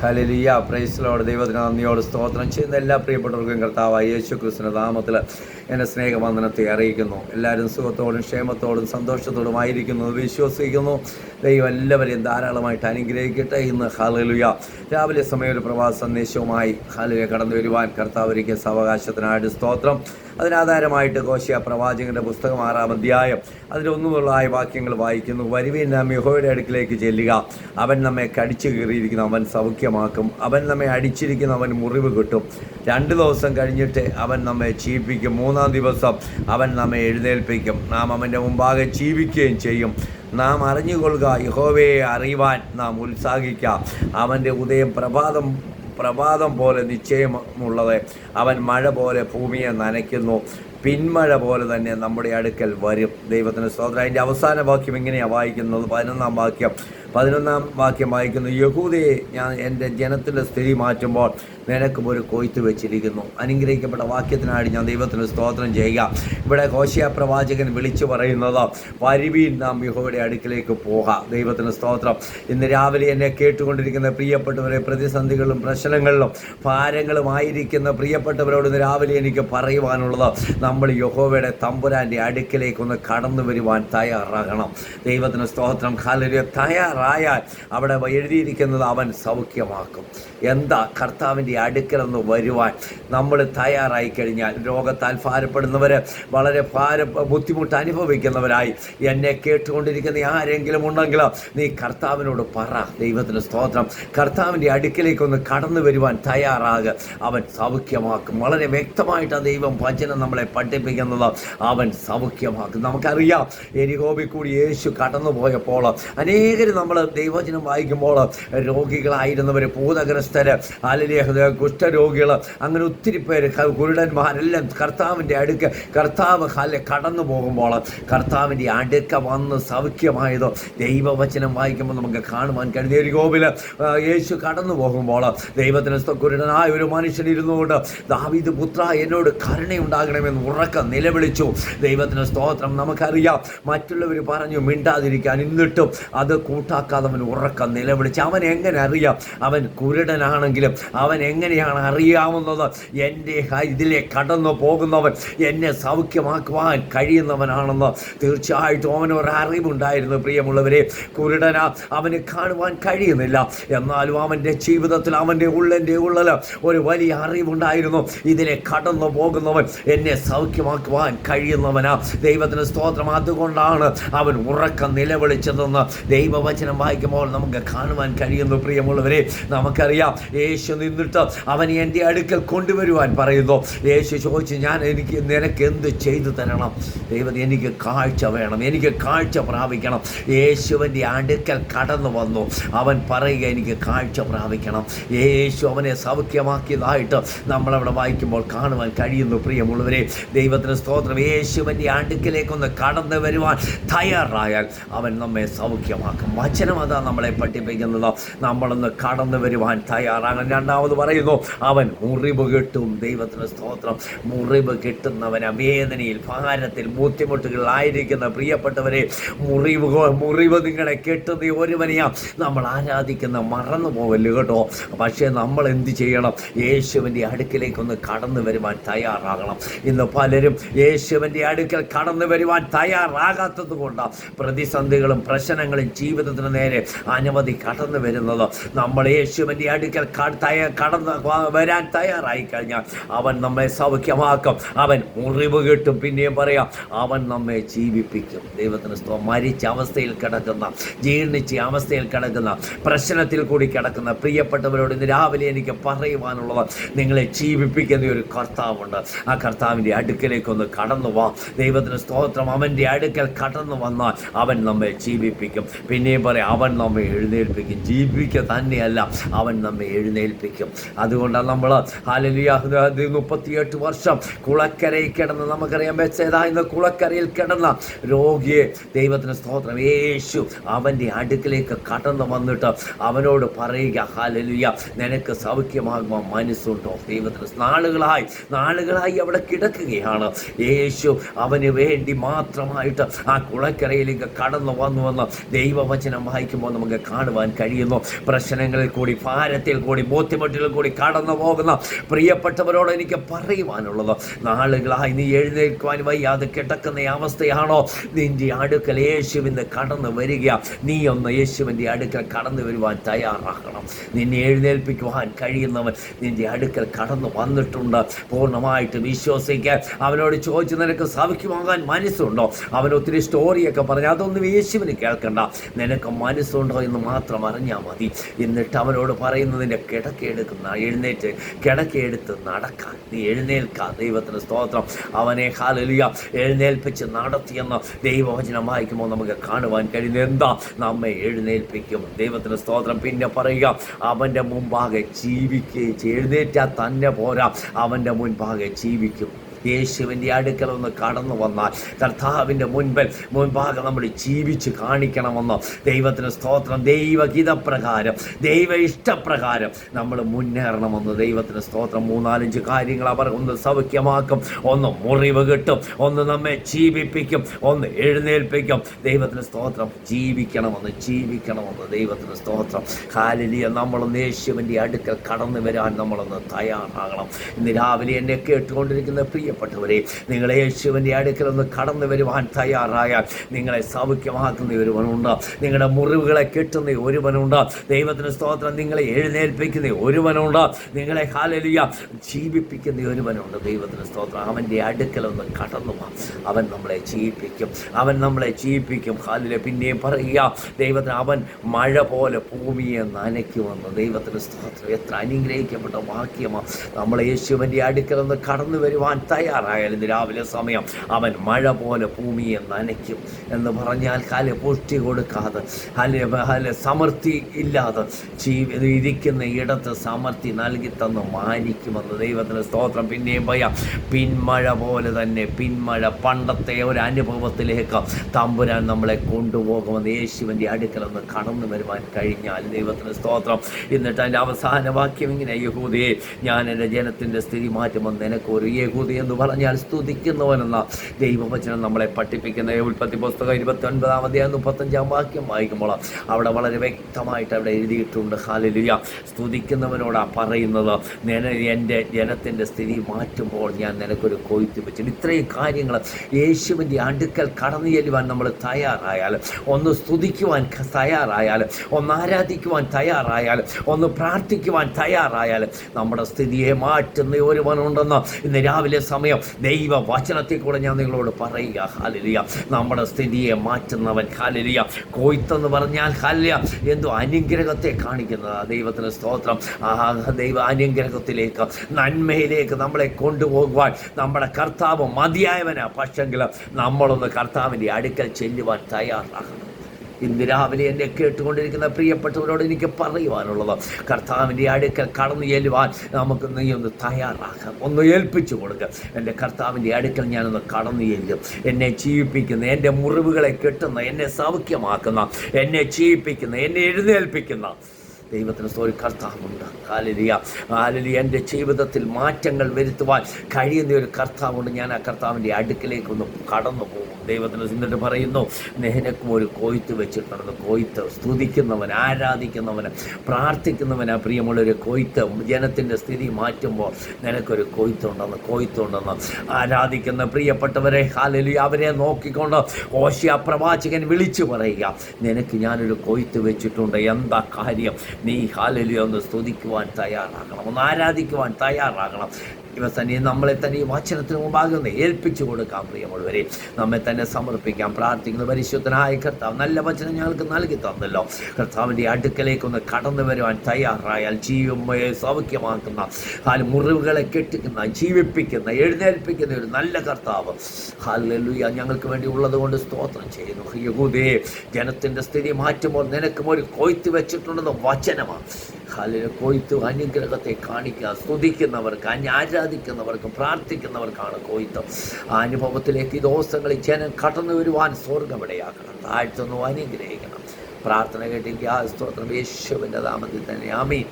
ഹലലിയ പ്രൈസിലോട് ദൈവത്തിന് നന്ദിയോട് സ്തോത്രം. ചെയ്യുന്ന എല്ലാ പ്രിയപ്പെട്ടവർക്കും കർത്താവായ യേശു ക്രിസ്തുവിന്റെ നാമത്തിൽ എന്റെ സ്നേഹവന്ദനത്തെ അറിയിക്കുന്നു. എല്ലാവരും സുഖത്തോടും ക്ഷേമത്തോടും സന്തോഷത്തോടും ആയിരിക്കുന്നു. വിശ്വസിക്കുന്നു. ദൈവം എല്ലാവരെയും ധാരാളമായിട്ട് അനുഗ്രഹിക്കട്ടെ ഇന്ന്. ഹലലുയ രാവിലെ സമയം ഒരു പ്രവാസ സന്ദേശവുമായി ഹലലുയ കടന്നു വരുവാൻ കർത്താവ് ഒരിക്കൽ സാവകാശത്തിനായിട്ട് സ്തോത്രം. അതിനാധാരമായിട്ട് കോശിയ പ്രവാചകന്റെ പുസ്തകം ആറാം അധ്യായം. അതിലൊന്നുമുള്ളതായ വാക്യങ്ങൾ വായിക്കുന്നു. വരുവീൻ നാം യഹോയുടെ അടുക്കിലേക്ക് ചെല്ലുക. അവൻ നമ്മെ കടിച്ചു കീറിയിരിക്കുന്ന. അവൻ സൗഖ്യമാക്കും. അവൻ നമ്മെ അടിച്ചിരിക്കുന്ന. അവൻ മുറിവ് കിട്ടും. രണ്ട് ദിവസം കഴിഞ്ഞിട്ട് അവൻ നമ്മെ ചീപ്പിക്കും. മൂന്നാം ദിവസം അവൻ നമ്മെ എഴുന്നേൽപ്പിക്കും. നാം അവന്റെ മുമ്പാകെ ജീവിക്കുകയും ചെയ്യും. നാം അറിഞ്ഞുകൊള്ളുക. യഹോവയെ അറിയുവാൻ നാം ഉത്സാഹിക്കുക അവന്റെ ഉദയം പ്രഭാതം പ്രഭാതം പോലെ നിശ്ചയമുള്ളത്. അവൻ മഴ പോലെ ഭൂമിയെ നനയ്ക്കുന്നു. പിന്മഴ പോലെ തന്നെ നമ്മുടെ അടുക്കൽ വരും. ദൈവത്തിന് സ്തോത്രം. അതിന്റെ അവസാന വാക്യം എങ്ങനെയാണ് വായിക്കുന്നത്? പതിനൊന്നാം വാക്യം. പതിനൊന്നാം വാക്യം വായിക്കുന്നു. യഹൂദയെ ഞാൻ എന്റെ ജനത്തിന്റെ സ്ഥിതി മാറ്റുമ്പോൾ നിനക്കും ഒരു കൊയ്ത്ത് വെച്ചിരിക്കുന്നു. അനുഗ്രഹിക്കപ്പെട്ട വാക്യത്തിനായിട്ട് ഞാൻ ദൈവത്തിന് സ്തോത്രം ചെയ്യുക. ഇവിടെ കോശിയ പ്രവാചകൻ വിളിച്ചു പറയുന്നത് വരുവീൻ നാം യഹോയുടെ അടുക്കിലേക്ക് പോകാം. ദൈവത്തിന് സ്തോത്രം. ഇന്ന് രാവിലെ എന്നെ കേട്ടുകൊണ്ടിരിക്കുന്ന പ്രിയപ്പെട്ടവരെ പ്രതിസന്ധികളും പ്രശ്നങ്ങളിലും ഭാരങ്ങളുമായിരിക്കുന്ന പ്രിയപ്പെട്ടവരോട് ഇന്ന് രാവിലെ എനിക്ക് പറയുവാനുള്ളത് നമ്മൾ യഹോവയുടെ തമ്പുരാന്റെ അടുക്കിലേക്കൊന്ന് കടന്നു വരുവാൻ തയ്യാറാകണം. ദൈവത്തിന് സ്തോത്രം. കാലൊരു തയ്യാറായാൽ അവിടെ എഴുതിയിരിക്കുന്നത് അവൻ സൗഖ്യമാക്കും. എന്താ കർത്താവിന്റെ അടുക്കലൊന്ന് വരുവാൻ നമ്മൾ തയ്യാറായി കഴിഞ്ഞാൽ രോഗത്താൽ ഭാരപ്പെടുന്നവർ വളരെ ഭാര ബുദ്ധിമുട്ട് അനുഭവിക്കുന്നവരായി എന്നെ കേട്ടുകൊണ്ടിരിക്കുന്ന ആരെങ്കിലും ഉണ്ടെങ്കിൽ നീ കർത്താവിനോട് പറ. ദൈവത്തിന് സ്തോത്രം. കർത്താവിന്റെ അടുക്കിലേക്കൊന്ന് കടന്നു വരുവാൻ തയ്യാറാകുക അവൻ സൗഖ്യമാക്കും. വളരെ വ്യക്തമായിട്ട് ദൈവം വചനം നമ്മളെ പഠിപ്പിക്കുന്നത്. അവൻ സൗഖ്യമാക്കും. നമുക്കറിയാം എരികോബി കൂടി യേശു കടന്നു പോയപ്പോൾ അനേകർ നമ്മൾ ദൈവവചനം വായിക്കുമ്പോൾ രോഗികളായിരുന്നവർ ഭൂതഗ്രസ്തർ അല്ലെങ്കിൽ കുഷ്ഠരോഗികൾ അങ്ങനെ ഒത്തിരി പേര് കുരുടന്മാരെല്ലാം കർത്താവിന്റെ അടുക്ക് കർത്താവ് ഹല കടന്നു പോകുമ്പോൾ കർത്താവിന്റെ അടുക്ക വന്ന് സൗഖ്യമായതോ ദൈവവചനം വായിക്കുമ്പോൾ നമുക്ക് കാണുവാൻ കഴിഞ്ഞ ഒരു കോവിൽ യേശു കടന്നു പോകുമ്പോൾ ദൈവത്തിന് കുരുടനായ ഒരു മനുഷ്യൻ ഇരുന്നുകൊണ്ട് ദാവീദ് പുത്ര എന്നോട് കരുണയുണ്ടാകണമെന്ന് ഉറക്കം നിലവിളിച്ചു. ദൈവത്തിന് സ്തോത്രം. നമുക്കറിയാം മറ്റുള്ളവർ പറഞ്ഞു മിണ്ടാതിരിക്കാൻ എന്നിട്ടും അത് കൂട്ടാക്കാതെ അവൻ ഉറക്കം നിലവിളിച്ചു. അവൻ എങ്ങനെ അറിയാം? അവൻ കുരുടനാണെങ്കിലും അവൻ എങ്ങനെയാണ് അറിയാവുന്നത്? എന്റെ ഇതിലെ കടന്നു പോകുന്നവൻ എന്നെ സൗഖ്യമാക്കുവാൻ കഴിയുന്നവനാണെന്ന് തീർച്ചയായിട്ടും അവനൊരു അറിവുണ്ടായിരുന്നു പ്രിയമുള്ളവരെ. കുരുടന അവന് കാണുവാൻ കഴിയുന്നില്ല. എന്നാലും അവന്റെ ജീവിതത്തിൽ അവന്റെ ഉള്ളിന്റെ ഉള്ളിൽ ഒരു വലിയ അറിവുണ്ടായിരുന്നു. ഇതിലെ കടന്നു പോകുന്നവൻ എന്നെ സൗഖ്യമാക്കുവാൻ കഴിയുന്നവനാ. ദൈവത്തിന് സ്തോത്രം. അതുകൊണ്ടാണ് അവൻ ഉറക്കം നിലവിളിച്ചതെന്ന് ദൈവവചനം വായിക്കുമ്പോൾ നമുക്ക് കാണുവാൻ കഴിയുന്നു പ്രിയമുള്ളവരെ. നമുക്കറിയാം യേശു നിന്നിട്ട് അവൻ എന്റെ അടുക്കൽ കൊണ്ടുവരുവാൻ പറയുന്നു. യേശു ചോദിച്ചു ഞാൻ എനിക്ക് നിനക്ക് എന്ത് ചെയ്തു തരണം? ദൈവം എനിക്ക് കാഴ്ച വേണം എനിക്ക് കാഴ്ച പ്രാപിക്കണം. യേശുവിന്റെ അടുക്കൽ കടന്നു വന്നു. അവൻ പറയുക എനിക്ക് കാഴ്ച പ്രാപിക്കണം. യേശു അവനെ സൗഖ്യമാക്കിയതായിട്ട് നമ്മളവിടെ വായിക്കുമ്പോൾ കാണുവാൻ കഴിയുന്നു പ്രിയമുള്ളവരെ. ദൈവത്തിന് സ്തോത്രം. യേശുവിന്റെ അടുക്കിലേക്കൊന്ന് കടന്നു വരുവാൻ തയ്യാറായാൽ അവൻ നമ്മെ സൗഖ്യമാക്കും. വചനം അതാ നമ്മളെ പഠിപ്പിക്കുന്നത്. നമ്മളൊന്ന് കടന്നു വരുവാൻ തയ്യാറാകണം. രണ്ടാമത് പറയുന്നു അവൻ മുറിവ് കിട്ടും ദൈവത്തിന് സ്തോത്രം. മുറിവ് കിട്ടുന്നവന് വേദനയിൽ ഭാരത്തിൽ ബുദ്ധിമുട്ടുകളിലായിരിക്കുന്ന പ്രിയപ്പെട്ടവരെ മുറിവ് മുറിവ് നിങ്ങളെ കെട്ടുന്ന ഒരുവനെയാ. നമ്മൾ ആരാധിക്കുന്ന മറന്നു പോവല്ലോ കേട്ടോ? പക്ഷേ നമ്മൾ എന്ത് ചെയ്യണം? യേശുവിന്റെ അടുക്കിലേക്കൊന്ന് കടന്നു വരുവാൻ തയ്യാറാകണം. ഇന്ന് പലരും യേശുവിന്റെ അടുക്കൽ കടന്നു വരുവാൻ തയ്യാറാകാത്തത് കൊണ്ടാണ് പ്രതിസന്ധികളും പ്രശ്നങ്ങളും ജീവിതത്തിന് നേരെ അനവധി കടന്നു വരുന്നത്. നമ്മൾ യേശുവിന്റെ അടുക്കൽ ക- തയ്യ- കടന്ന് വരാൻ തയ്യാറായി കഴിഞ്ഞാൽ അവൻ നമ്മെ സൗഖ്യമാക്കും. അവൻ മുറിവ് കിട്ടും പിന്നെയും പറയാം അവൻ നമ്മെ ജീവിപ്പിക്കും. ദൈവത്തിന് സ്തോ മരിച്ച അവസ്ഥയിൽ കിടക്കുന്ന ജീർണിച്ച അവസ്ഥയിൽ കിടക്കുന്ന പ്രശ്നത്തിൽ കൂടി കിടക്കുന്ന പ്രിയപ്പെട്ടവരോട് ഇന്ന് രാവിലെ എനിക്ക് പറയുവാനുള്ളത് നിങ്ങളെ ജീവിപ്പിക്കുന്ന ഒരു കർത്താവുണ്ട്. ആ കർത്താവിന്റെ അടുക്കലേക്കൊന്ന് കടന്നു വാ. ദൈവത്തിന് സ്തോത്രം. അവന്റെ അടുക്കൽ കടന്നു വന്നാൽ അവൻ നമ്മെ ജീവിപ്പിക്കും. പിന്നെയും പറയാം അവൻ നമ്മെ എഴുന്നേൽപ്പിക്കും. ജീവിക്കുക തന്നെയല്ല അവൻ നമ്മെ എഴുന്നേൽപ്പിക്കും. അതുകൊണ്ടാണ് നമ്മൾ ഹാലലിയാഹുദി മുപ്പത്തിയെട്ട് വർഷം കുളക്കരയിൽ കിടന്ന് നമുക്കറിയാം വെച്ചതാ ഇന്ന് കുളക്കരയിൽ കിടന്ന രോഗിയെ ദൈവത്തിന് സ്തോത്രം. യേശു അവന്റെ അടുക്കിലേക്ക് കടന്നു വന്നിട്ട് അവനോട് പറയുക ഹാലലിയ നിനക്ക് സൗഖ്യമാകുമ്പോൾ മനസ്സുണ്ടോ? ദൈവത്തിന് നാളുകളായി നാളുകളായി അവിടെ കിടക്കുകയാണ്. യേശു അവന് വേണ്ടി മാത്രമായിട്ട് ആ കുളക്കരയിലേക്ക് കടന്നു വന്നുവെന്ന് ദൈവവചനം വായിക്കുമ്പോൾ നമുക്ക് കാണുവാൻ കഴിയുന്നു. പ്രശ്നങ്ങളിൽ കൂടി ഭാരത്തിൽ കൂടി ബോധ്യപ്പെട്ടിൽ കൂടി കടന്നു പോകുന്ന. പ്രിയപ്പെട്ടവരോട് എനിക്ക് പറയുവാനുള്ളത് നാളുകളായി നീ എഴുന്നേൽക്കുവാൻ വയ്യാതെ കിടക്കുന്ന അവസ്ഥയാണോ? നിന്റെ അടുക്കൽ യേശുവിന് കടന്നു വരിക. നീ ഒന്ന് യേശുവിന്റെ അടുക്കൽ കടന്നു വരുവാൻ തയ്യാറാകണം. നിന്നെ എഴുന്നേൽപ്പിക്കുവാൻ കഴിയുന്നവൻ നിന്റെ അടുക്കൽ കടന്നു വന്നിട്ടുണ്ട്. പൂർണമായിട്ട് വിശ്വസിക്കാൻ അവനോട് ചോദിച്ച് നിനക്ക് സൗഖ്യമാകാൻ മനസ്സുണ്ടോ? അവൻ ഒത്തിരി സ്റ്റോറിയൊക്കെ പറഞ്ഞു അതൊന്നും യേശുവിന് കേൾക്കണ്ട. നിനക്ക് മനസ്സുണ്ടോ എന്ന് മാത്രം അറിഞ്ഞാൽ മതി. എന്നിട്ട് അവനോട് പറയുന്നതിന്റെ കിടക്കെടുക്കുന്ന എഴുന്നേറ്റ് കിടക്കെടുത്ത് നടക്കാൻ. നീ എഴുന്നേൽക്കാൻ ദൈവത്തിന് സ്തോത്രം. അവനെ ഹാലലിയ എഴുന്നേൽപ്പിച്ച് നടത്തിയെന്ന് ദൈവവചനം വായിക്കുമ്പോൾ നമുക്ക് കാണുവാൻ കഴിയുന്നത് എന്താ? നമ്മെ എഴുന്നേൽപ്പിക്കും. ദൈവത്തിന് സ്തോത്രം. പിന്നെ പറയുക അവന്റെ മുമ്പാകെ ജീവിക്കുകയും. എഴുന്നേറ്റാൽ തന്നെ പോരാ. അവന്റെ മുൻപാകെ ജീവിക്കും. യേശുവിന്റെ അടുക്കൽ ഒന്ന് കടന്നു വന്നാൽ കർത്താവിന്റെ മുൻപിൽ മുൻപാകെ നമ്മൾ ജീവിച്ച് കാണിക്കണമെന്ന് ദൈവത്തിന് സ്തോത്രം. ദൈവഗീതപ്രകാരം ദൈവ ഇഷ്ടപ്രകാരം നമ്മൾ മുന്നേറണമെന്ന് ദൈവത്തിന് സ്തോത്രം. മൂന്നാലഞ്ച് കാര്യങ്ങൾ അവർ ഒന്ന് സൗഖ്യമാക്കും. ഒന്ന് മുറിവ് കിട്ടും. ഒന്ന് നമ്മെ ജീവിപ്പിക്കും. ഒന്ന് എഴുന്നേൽപ്പിക്കും. ദൈവത്തിന് സ്തോത്രം. ജീവിക്കണമെന്ന് ജീവിക്കണമെന്ന് ദൈവത്തിന് സ്തോത്രം. കാലിലിയ നമ്മളൊന്ന് യേശുവിന്റെ അടുക്കൽ കടന്നു വരാൻ നമ്മളൊന്ന് തയ്യാറാകണം. ഇന്ന് രാവിലെ എന്നെ കേട്ടുകൊണ്ടിരിക്കുന്ന പ്രിയപ്പെട്ടവരെ നിങ്ങളെ യേശുവിന്റെ അടുക്കൽ ഒന്ന് കടന്നു വരുവാൻ തയ്യാറായാൽ നിങ്ങളെ സൗഖ്യമാക്കുന്ന ഒരുവനുണ്ട്. നിങ്ങളുടെ മുറിവുകളെ കെട്ടുന്ന ഒരുവനുണ്ട്. ദൈവത്തിന് സ്തോത്രം. നിങ്ങളെ എഴുന്നേൽപ്പിക്കുന്ന ഒരുവനുണ്ട്. നിങ്ങളെ ഹാലലിയ ജീവിപ്പിക്കുന്ന ഒരുവനുണ്ട്. ദൈവത്തിന് സ്തോത്രം. അവന്റെ അടുക്കൽ ഒന്ന് കടന്നു അവൻ നമ്മളെ ജീവിപ്പിക്കും. അവൻ നമ്മളെ ജീവിപ്പിക്കും. ഹാലിലെ പിന്നെയും പറയുക ദൈവത്തിന് അവൻ മഴ പോലെ ഭൂമിയെ നനയ്ക്കുമെന്ന്. ദൈവത്തിന് സ്തോത്രം. എത്ര അനുഗ്രഹിക്കപ്പെട്ട വാക്യമാണ് നമ്മൾ യേശുവിന്റെ അടുക്കൽ ഒന്ന് കടന്നു വരുവാൻ തയ്യാറായാൽ ഇന്ന് രാവിലെ സമയം അവൻ മഴ പോലെ ഭൂമിയെ നനയ്ക്കും എന്ന് പറഞ്ഞാൽ കാല പുഷ്ടി കൊടുക്കാതെ അല്ലെ അല്ലെ സമൃദ്ധി ഇല്ലാതെ ജീവി ഇരിക്കുന്ന ഇടത്ത് സമൃദ്ധി നൽകി തന്ന് മാനിക്കുമെന്ന് ദൈവത്തിന് സ്തോത്രം. പിന്നെയും പറയാം പിന്മഴ പോലെ തന്നെ പിന്മഴ പണ്ടത്തെ ഒരു അനുഭവത്തിലേക്ക് തമ്പുരാൻ നമ്മളെ കൊണ്ടുപോകുമെന്ന് യേശുവിന്റെ അടുക്കലൊന്ന് കടന്നു വരുവാൻ കഴിഞ്ഞാൽ ദൈവത്തിന് സ്തോത്രം. എന്നിട്ട് അതിന്റെ അവസാന വാക്യം ഇങ്ങനെ യഹൂദിയെ ഞാൻ എന്റെ ജനത്തിന്റെ സ്ഥിതി മാറ്റുമെന്ന് നിനക്കൊരു യഹൂദി എന്ന് പറഞ്ഞാൽ സ്തുതിക്കുന്നവനെന്ന ദൈവവചനം നമ്മളെ പഠിപ്പിക്കുന്ന ഉൽപ്പത്തി പുസ്തകം ഇരുപത്തി ഒൻപതാം അധ്യായം മുപ്പത്തഞ്ചാം വാക്യം വായിക്കുമ്പോൾ അവിടെ വളരെ വ്യക്തമായിട്ട് അവിടെ എഴുതിയിട്ടുണ്ട്. ഹാലലിയ സ്തുതിക്കുന്നവനോടാ പറയുന്നത് നിന എന്റെ ജനത്തിന്റെ സ്ഥിതി മാറ്റുമ്പോൾ ഞാൻ നിനക്കൊരു കൊയ്ത്ത് വെച്ചിട്ട് ഇത്രയും കാര്യങ്ങൾ യേശുവിന്റെ അടുക്കൽ കടന്നു ചെല്ലുവാൻ നമ്മൾ തയ്യാറായാൽ ഒന്ന് സ്തുതിക്കുവാൻ തയ്യാറായാൽ ഒന്ന് ആരാധിക്കുവാൻ തയ്യാറായാൽ ഒന്ന് പ്രാർത്ഥിക്കുവാൻ തയ്യാറായാൽ നമ്മുടെ സ്ഥിതിയെ മാറ്റുന്ന ഒരുവനുണ്ടെന്ന് ഇന്ന് രാവിലെ സമയം ദൈവ വചനത്തിൽ കൂടെ ഞാൻ നിങ്ങളോട് പറയുക. ഹാലലിയ നമ്മുടെ സ്ഥിതിയെ മാറ്റുന്നവൻ. ഹാലലിയ കൊയ്ത്തെന്ന് പറഞ്ഞാൽ ഹാലിയ എന്തോ അനുഗ്രഹത്തെ കാണിക്കുന്നത് ദൈവത്തിന് സ്തോത്രം. ആ ദൈവ അനുഗ്രഹത്തിലേക്ക് നന്മയിലേക്ക് നമ്മളെ കൊണ്ടുപോകുവാൻ നമ്മുടെ കർത്താവ് മതിയായവനാ. പക്ഷെങ്കിൽ നമ്മളൊന്ന് കർത്താവിന്റെ അടുക്കൽ ചെല്ലുവാൻ തയ്യാറാകണം. ഇന്ന് രാവിലെ എന്നെ കേട്ടുകൊണ്ടിരിക്കുന്ന പ്രിയപ്പെട്ടവരോട് എനിക്ക് പറയുവാനുള്ളത് കർത്താവിന്റെ അടുക്കൽ കടന്നു ചെല്ലുവാൻ നമുക്ക് നീ ഒന്ന് തയ്യാറാക്കാം ഒന്ന് ഏൽപ്പിച്ചു കൊടുക്കുക എന്റെ കർത്താവിന്റെ അടുക്കൽ ഞാനൊന്ന് കടന്നു ചെല്ലും. എന്നെ ജീവിപ്പിക്കുന്ന എന്റെ മുറിവുകളെ കെട്ടുന്ന എന്നെ സൗഖ്യമാക്കുന്ന എന്നെ ജീവിപ്പിക്കുന്ന എന്നെ എഴുന്നേൽപ്പിക്കുന്ന ദൈവത്തിന് ഒരു കർത്താവുണ്ട്. ഹാലലിയ. ഹാലലിയ. എന്റെ ജീവിതത്തിൽ മാറ്റങ്ങൾ വരുത്തുവാൻ കഴിയുന്ന ഒരു കർത്താവുണ്ട്. ഞാൻ ആ കർത്താവിന്റെ അടുക്കിലേക്കൊന്ന് കടന്നു പോകും. ദൈവത്തിന് എന്നിട്ട് പറയുന്നു നെഹനക്കും ഒരു കൊയ്ത്ത് വെച്ചിട്ടുണ്ട്. കൊയ്ത്ത് സ്തുതിക്കുന്നവൻ ആരാധിക്കുന്നവന് പ്രാർത്ഥിക്കുന്നവന് പ്രിയമുള്ള ഒരു കൊയ്ത്ത്. ജനത്തിന്റെ സ്ഥിതി മാറ്റുമ്പോൾ നിനക്കൊരു കൊയ്ത്തുണ്ടെന്ന് കൊയ്ത്തുണ്ടെന്ന് ആരാധിക്കുന്ന പ്രിയപ്പെട്ടവരെ ഹാലലിയ. അവരെ നോക്കിക്കൊണ്ട് ഓശിയ പ്രവാചകൻ വിളിച്ചു പറയുക നിനക്ക് ഞാനൊരു കൊയ്ത്ത് വെച്ചിട്ടുണ്ട്. എന്താ കാര്യം? നീ ഹാലലി ഒന്ന് സ്തുതിക്കുവാൻ തയ്യാറാകണം. ഒന്ന് ആരാധിക്കുവാൻ തയ്യാറാകണം. ഇവ തന്നെ നമ്മളെ തന്നെ ഈ വചനത്തിന് മുമ്പാകെ ഏൽപ്പിച്ചു കൊടുക്കാം പ്രിയമുള്ളവരെ. നമ്മെ തന്നെ സമർപ്പിക്കാം പ്രാർത്ഥിക്കുന്ന. പരിശുദ്ധനായ കർത്താവ് നല്ല വചനം ഞങ്ങൾക്ക് നൽകി തന്നല്ലോ. കർത്താവിന്റെ അടുക്കലേക്ക് ഒന്ന് കടന്നു വരുവാൻ തയ്യാറായാൽ ജീവമയെ സൗഖ്യമാക്കുന്ന ഹാൽ മുറിവുകളെ കെട്ടിക്കുന്ന ജീവിപ്പിക്കുന്ന എഴുന്നേൽപ്പിക്കുന്ന ഒരു നല്ല കർത്താവ്. ഹാലുയ ഞങ്ങൾക്ക് വേണ്ടി ഉള്ളത് കൊണ്ട് സ്തോത്രം ചെയ്യുന്നു. യഹൂദേ ജനത്തിന്റെ സ്ഥിതി മാറ്റുമ്പോൾ നിനക്കും ഒരു കൊയ്ത്ത് വെച്ചിട്ടുണ്ടെന്ന് വചനമാണ്. ഹല്ലേലൂയ കൊയ്ത്ത് അനുഗ്രഹത്തെ കാണിക്കുക സ്തുതിക്കുന്നവർക്ക് ആരാധിക്കുന്നവർക്ക് പ്രാർത്ഥിക്കുന്നവർക്കാണ് കൊയ്ത്ത്. ആ അനുഭവത്തിലേക്ക് ദിവസങ്ങളിൽ ജനം കടന്നു വരുവാൻ സ്വർഗം ഇടയാക്കണം താഴ്ത്തുന്നു അനുഗ്രഹിക്കണം. പ്രാർത്ഥന കേട്ടിരിക്കുക. സ്തോത്രം. യേശുവിന്റെ നാമത്തിൽ തന്നെ. ആമീൻ.